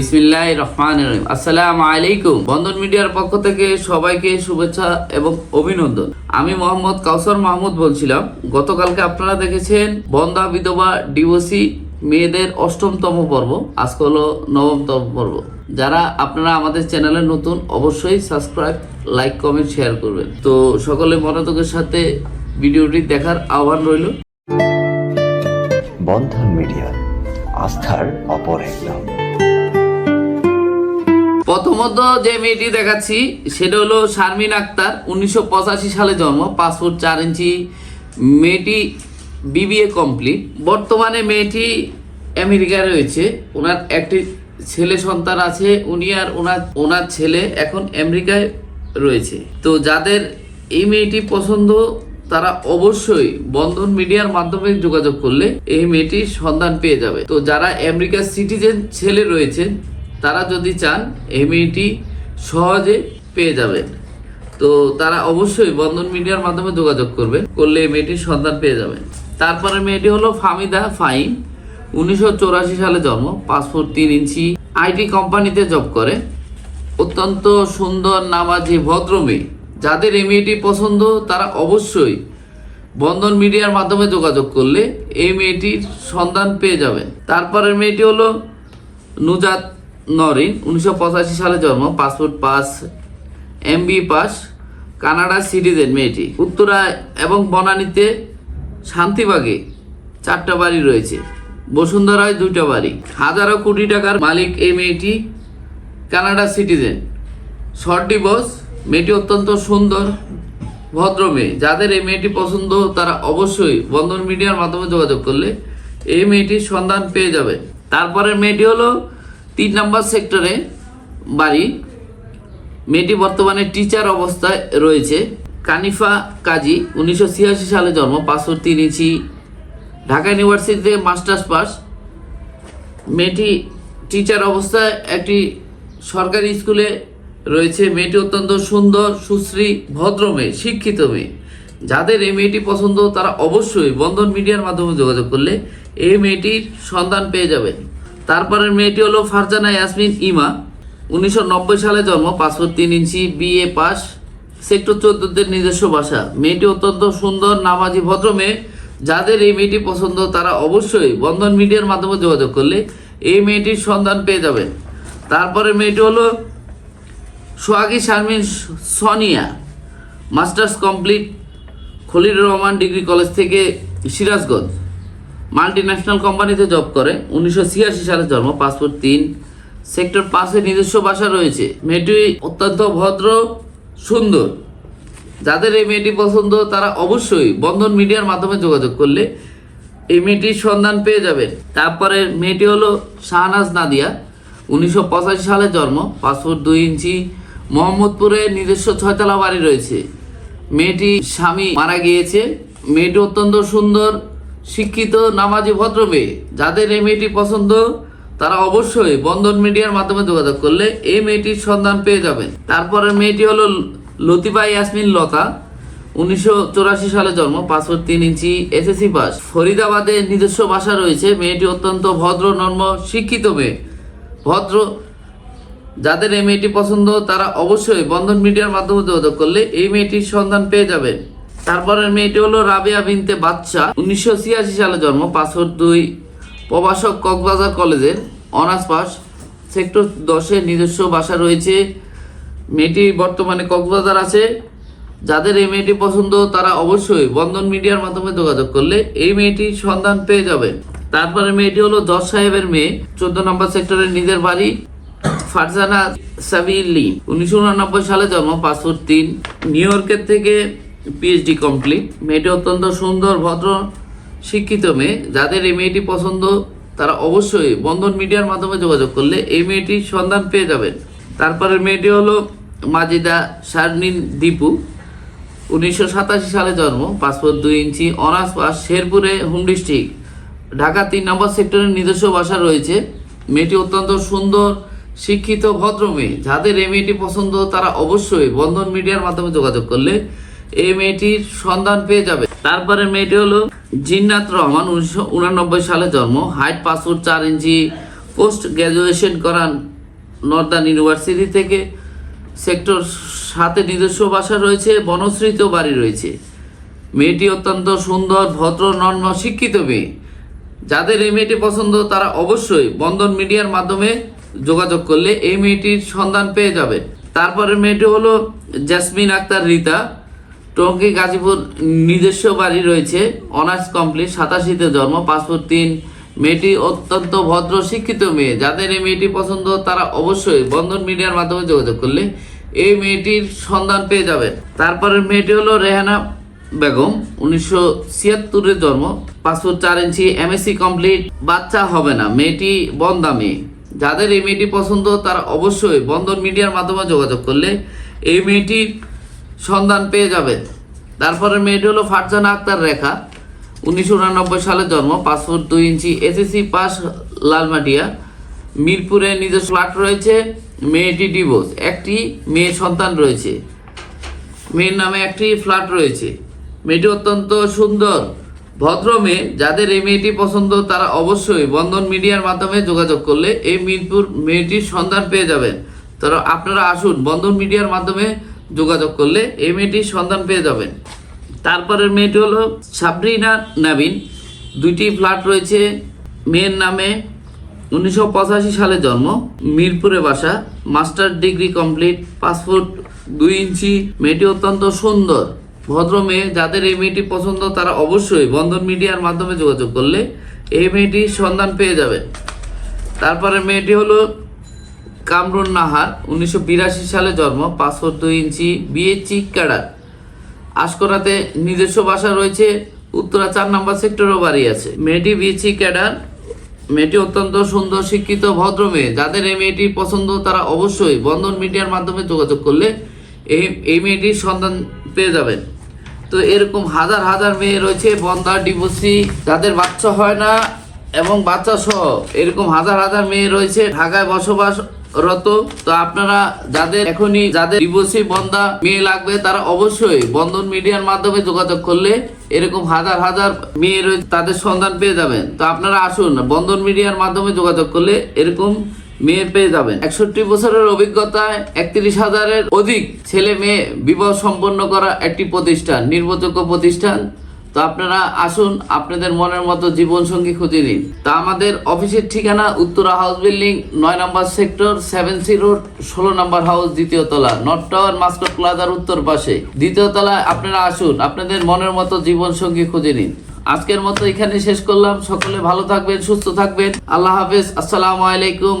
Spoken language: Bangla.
বিসমিল্লাহ রহমান রহিম। আসসালামু আলাইকুম। বন্ধন মিডিয়ার পক্ষ থেকে সবাইকে শুভেচ্ছা এবং অভিনন্দন। আমি মোহাম্মদ কাউসার মাহমুদ বলছিলাম। গতকালকে আপনারা দেখেছেন বন্দা বিধবা ডিওসি মেয়েদের অষ্টমতম পর্ব। আজকে হলো নবমতম পর্ব। যারা আপনারা আমাদের চ্যানেলে নতুন, অবশ্যই সাবস্ক্রাইব, লাইক, কমেন্ট, শেয়ার করবেন। তো সকলে মনোযোগের সাথে ভিডিওটি দেখার আহ্বান রইল। বন্ধন মিডিয়া, আস্থার অপর এক প্রথমত যে মেয়েটি দেখাচ্ছি, সেটা হলো শারমিন আক্তার, উনিশশো সালে জন্ম ফুট চার ইঞ্চি। মেয়েটি বিবিএ কমপ্লিট বর্তমানে মেয়েটি আমেরিকায় রয়েছে। ওনার একটি ছেলে সন্তান আছে, উনি আর ওনার ওনার ছেলে এখন আমেরিকায় রয়েছে। তো যাদের এই মেয়েটি পছন্দ, তারা অবশ্যই বন্ধন মিডিয়ার মাধ্যমে যোগাযোগ করলে এই মেয়েটির সন্ধান পেয়ে যাবে। তো যারা আমেরিকার সিটিজেন ছেলে রয়েছেন তারা যদি চান, এই মেয়েটি সহজে পেয়ে যাবেন। তো তারা অবশ্যই বন্ধন মিডিয়ার মাধ্যমে যোগাযোগ করবেন করলে এই মেয়েটির সন্ধান পেয়ে যাবেন। তারপরে মেয়েটি হলো ফামিদা ফাইন উনিশশো সালে জন্ম পাসপোর্ট তিন ইঞ্চি, আইটি কোম্পানিতে জব করে। অত্যন্ত সুন্দর, নামাজি, ভদ্র মেয়ে। যাদের এই মেয়েটি পছন্দ, তারা অবশ্যই বন্ধন মিডিয়ার মাধ্যমে যোগাযোগ করলে এই মেয়েটির সন্ধান পেয়ে যাবেন। তারপরের মেয়েটি হলো নুজাত নরিন উনিশশো পঁচাশি সালে জন্ম, passport pass MB pass, Canada citizen মেয়েটি। উত্তরা এবং বনানীতে শান্তিবাগে চারটা বাড়ি রয়েছে। বসুন্ধরায় দুইটা বাড়ি। হাজারো কোটি টাকার মালিক এই মেয়েটি কানাডা সিটিজেন। শর্ট ডিভোর্স, মেয়েটি অত্যন্ত সুন্দর, ভদ্র মেয়ে। যাদের এই মেয়েটি পছন্দ, তারা অবশ্যই বন্ধন মিডিয়ার মাধ্যমে যোগাযোগ করলে এই মেয়েটির সন্ধান পেয়ে যাবে। তারপরের মেয়েটি হলো তিন নম্বর সেক্টরে বাড়ি। মেয়েটি বর্তমানে টিচার অবস্থায় রয়েছে। কানিফা কাজী, উনিশশো ছিয়াশি সালে জন্ম পাঁচশো তিন ইঞ্চি, ঢাকা ইউনিভার্সিটিতে মাস্টার্স পাস। মেয়েটি টিচার অবস্থায় একটি সরকারি স্কুলে রয়েছে। মেয়েটি অত্যন্ত সুন্দর, সুশ্রী, ভদ্র মেয়ে, শিক্ষিত মেয়ে। যাদের এই মেয়েটি পছন্দ, তারা অবশ্যই বন্ধন মিডিয়ার মাধ্যমে যোগাযোগ করলে এই মেয়েটির সন্ধান পেয়ে যাবেন। তারপরের মেয়েটি হলো ফারজানা ইয়াসমিন ইমা। উনিশশো নব্বই সালে জন্ম, পাসপোর্ট তিন ইঞ্চি, বিএ পাস, সেক্টর চোদ্দদের নিজস্ব ভাষা। মেয়েটি অত্যন্ত সুন্দর, নামাজি, ভদ্র মেয়ে। যাদের এই মেয়েটি পছন্দ, তারা অবশ্যই বন্ধন মিডিয়ার মাধ্যমে যোগাযোগ করলে এই মেয়েটির সন্ধান পেয়ে যাবেন তারপরে মেয়েটি হলো Sohagi Sharmin Sonia. Masters complete Khalil Rahman degree college থেকে সিরাজগঞ্জ। মাল্টি ন্যাশনাল কোম্পানিতে জব করে। উনিশশো ছিয়াশি সালে জন্ম পাসপোর্ট তিন। সেক্টর পাঁচে নিজস্ব বাসা রয়েছে। মেয়েটি অত্যন্ত ভদ্র, সুন্দর। যাদের এই মেয়েটি পছন্দ, তারা অবশ্যই বন্ধন মিডিয়ার মাধ্যমে যোগাযোগ করলে এই মেয়েটির সন্ধান পেয়ে যাবেন। তারপরে মেয়েটি হলো শাহনাজ নাদিয়া। উনিশশো পঁচাশি সালে জন্ম পাসপোর্ট দুই ইঞ্চি। মোহাম্মদপুরে নিজস্ব ছয়তলা বাড়ি রয়েছে। মেয়েটি স্বামী মারা গিয়েছে। মেয়েটি অত্যন্ত সুন্দর শিক্ষিত নামাজি ভদ্র মেয়ে যাদের এই মেয়েটি পছন্দ, তারা অবশ্যই বন্ধন মিডিয়ার মাধ্যমে যোগাযোগ করলে এই মেয়েটির সন্ধান পেয়ে যাবেন। তারপরে মেয়েটি হলো লতিফা ইয়াসমিন লতা। উনিশশো সালে জন্ম পাসপোর্ট তিন ইঞ্চি এসএসসি পাস। ফরিদাবাদে নিজস্ব বাসা রয়েছে। মেয়েটি অত্যন্ত ভদ্র, নর্ম, শিক্ষিত মেয়ে। ভদ্র, যাদের এই মেয়েটি পছন্দ, তারা অবশ্যই বন্ধন মিডিয়ার মাধ্যমে যোগাযোগ করলে এই মেয়েটির সন্ধান পেয়ে যাবেন। তারপরের মেয়েটি হলো রাবিয়া বিনতে বাচ্চা উনিশশো ছিয়াশি সালে জন্ম পাসপোর্ট দুই। প্রভাষক কক্সবাজার কলেজের অনার্স পাস। সেক্টর দশে নিজস্ব বাসা রয়েছে। মেয়েটি বর্তমানে কক্সবাজার আছে। যাদের এই মেয়েটি পছন্দ, তারা অবশ্যই বন্ধন মিডিয়ার মাধ্যমে যোগাযোগ করলে এই মেয়েটির সন্ধান পেয়ে যাবেন তারপরে মেয়েটি হলো দশ সাহেবের মেয়ে। চোদ্দ নম্বর সেক্টরের নিজের বাড়ি, ফারজানা সাবিলি উনিশশো সালে জন্ম পাসপোর্ট তিন। নিউ ইয়র্কের থেকে পিএইচডি কমপ্লিট মেয়েটি অত্যন্ত সুন্দর, ভদ্র, শিক্ষিত মেয়ে। যাদের এই মেয়েটি পছন্দ, তারা অবশ্যই বন্ধন মিডিয়ার মাধ্যমে যোগাযোগ করলে এই মেয়েটির সন্ধান পেয়ে যাবেন। তারপরে মেয়েটি হলো মাজিদা শারনিন দীপু। উনিশশো সাতাশি সালে জন্ম পাসপোর্ট দুই ইঞ্চি, অনার্স পাস, শেরপুরে হোম ডিস্ট্রিক্ট। ঢাকা তিন নম্বর সেক্টরের নিজস্ব বাসা রয়েছে। মেয়েটি অত্যন্ত সুন্দর, শিক্ষিত, ভদ্র মেয়ে। যাদের এই মেয়েটি পছন্দ, তারা অবশ্যই বন্ধন মিডিয়ার মাধ্যমে যোগাযোগ করলে এই মেয়েটির সন্ধান পেয়ে যাবে। তারপরে মেয়েটি হলো জিন্নাত রহমান, উনিশশো সালে জন্ম। হাইট পাসপোর্ট চার ইঞ্চি, পোস্ট গ্র্যাজুয়েশন করান নর্দার্ন ইউনিভার্সিটি থেকে। সেক্টর সাথে নিজস্ব বাসা রয়েছে বনশ্রিত বাড়ি রয়েছে। মেয়েটি অত্যন্ত সুন্দর, ভদ্র নর্ম শিক্ষিত মেয়ে। যাদের এই মেয়েটি পছন্দ, তারা অবশ্যই বন্ধন মিডিয়ার মাধ্যমে যোগাযোগ করলে এই মেয়েটির সন্ধান পেয়ে যাবে। তারপরে মেয়েটি হলো জাসমিন আক্তার রীতা। টঙ্গী গাজীপুর নিজস্ব বাড়ি রয়েছে। অনার্স কমপ্লিট, সাতাশিতে জন্ম পাসপোর্ট তিন। মেয়েটি অত্যন্ত ভদ্র, শিক্ষিত মেয়ে। যাদের এই মেয়েটি পছন্দ, তারা অবশ্যই বন্ধন মিডিয়ার মাধ্যমে যোগাযোগ করলে এই মেয়েটির সন্ধান পেয়ে যাবেন। তারপরে মেয়েটি হলো রেহানা বেগম, উনিশশো ছিয়াত্তরের জন্ম পাসপোর্ট চার ইঞ্চি এমএসসি কমপ্লিট, বাচ্চা হবে না। মেয়েটি বন্দা মেয়ে। যাদের এই মেয়েটি পছন্দ, তারা অবশ্যই বন্ধন মিডিয়ার মাধ্যমে যোগাযোগ করলে এই মেয়েটির সন্ধান পেয়ে যাবে। তারপরে মেয়েটি হলো ফারজানা আক্তার রেখা। উনিশশো উনানব্বই সালে জন্ম পাসপোর্ট দুই ইঞ্চি এসএসসি পাস লালমাটিয়া। মিরপুরে নিজস্ব ফ্ল্যাট রয়েছে, মেয়েটি ডিভোর্স। একটি মেয়ে সন্তান রয়েছে। মেয়ের নামে একটি ফ্ল্যাট রয়েছে। মেয়েটি অত্যন্ত সুন্দর, ভদ্র মেয়ে। যাদের এই মেয়েটি পছন্দ, তারা অবশ্যই বন্ধন মিডিয়ার মাধ্যমে যোগাযোগ করলে এই মিরপুর মেয়েটির সন্ধান পেয়ে যাবেন। তারা আপনারা আসুন বন্ধন মিডিয়ার মাধ্যমে যোগাযোগ করলে এই মেয়েটির সন্ধান পেয়ে যাবেন। তারপরের মেয়েটি হলো সাবরিনা নাবিন। দুইটি ফ্ল্যাট রয়েছে। মেয়ের নামে উনিশশো পঁচাশি সালে জন্ম। মিরপুরে বাসা। Master degree complete. পাসপোর্ট দুই ইঞ্চি। মেয়েটি অত্যন্ত সুন্দর। ভদ্র মেয়ে। যাদের এই মেয়েটি পছন্দ, তারা অবশ্যই বন্ধন মিডিয়ার মাধ্যমে যোগাযোগ করলে এই মেয়েটির সন্ধান পেয়ে যাবে তারপরে মেয়েটি হলো কামরুন নাহার উনিশশো বিরাশি সালে জন্ম পাসপোর্ট দুই ইঞ্চি বিএচি ক্যাডার আশকরাতে নিজস্ব বাসা রয়েছে, উত্তরা চার নম্বর সেক্টরও বাড়ি আছে। মেয়েটি বিএচি ক্যাডার মেয়েটি অত্যন্ত সুন্দর, শিক্ষিত, ভদ্র মেয়ে। যাদের এই মেয়েটি পছন্দ, তারা অবশ্যই বন্ধন মিডিয়ার মাধ্যমে যোগাযোগ করলে এই এই মেয়েটির সন্ধান পেয়ে যাবেন। তো এরকম হাজার হাজার মেয়ে রয়েছে বন্দা ডিভোর্সি, যাদের বাচ্চা হয় না, এবং বাচ্চা সহ এরকম হাজার হাজার মেয়ে রয়েছে, ঢাকায় বসবাসরত তো আপনারা যাদের এখনই যাদের ডিভোর্সি বন্দা মেয়ে লাগবে, তারা অবশ্যই বন্ধন মিডিয়ার মাধ্যমে যোগাযোগ করলে এরকম হাজার হাজার মেয়ে রয়েছে তাদের সন্ধান পেয়ে যাবেন। তো আপনারা আসুন, বন্ধন মিডিয়ার মাধ্যমে যোগাযোগ করলে এরকম মেয়ে পেয়ে যাবেন। একষট্টি বছরের অভিজ্ঞতায় একত্রিশ হাজারের অধিক ছেলে মেয়ে বিবাহ সম্পন্ন করা একটি প্রতিষ্ঠান, নির্ভরযোগ্য প্রতিষ্ঠান। তো আপনারা আসুন আপনাদের মনের মতো জীবন সঙ্গী খুঁজে নিন। তা আমাদের অফিসের ঠিকানা উত্তরা হাউস বিল্ডিং, নয় number sector, seven C road, ষোলো নম্বর হাউস, দ্বিতীয় তলা, নর্থ টাওয়ার মাস্কট প্লাজার উত্তর পাশে। দ্বিতীয় তলায় আপনারা আসুন, আপনাদের মনের মতো জীবন সঙ্গী খুঁজে নিন। আজকের মতো এখানে শেষ করলাম। সকলে ভালো থাকবেন, সুস্থ থাকবেন। আল্লাহ হাফেজ। আসসালামু আলাইকুম।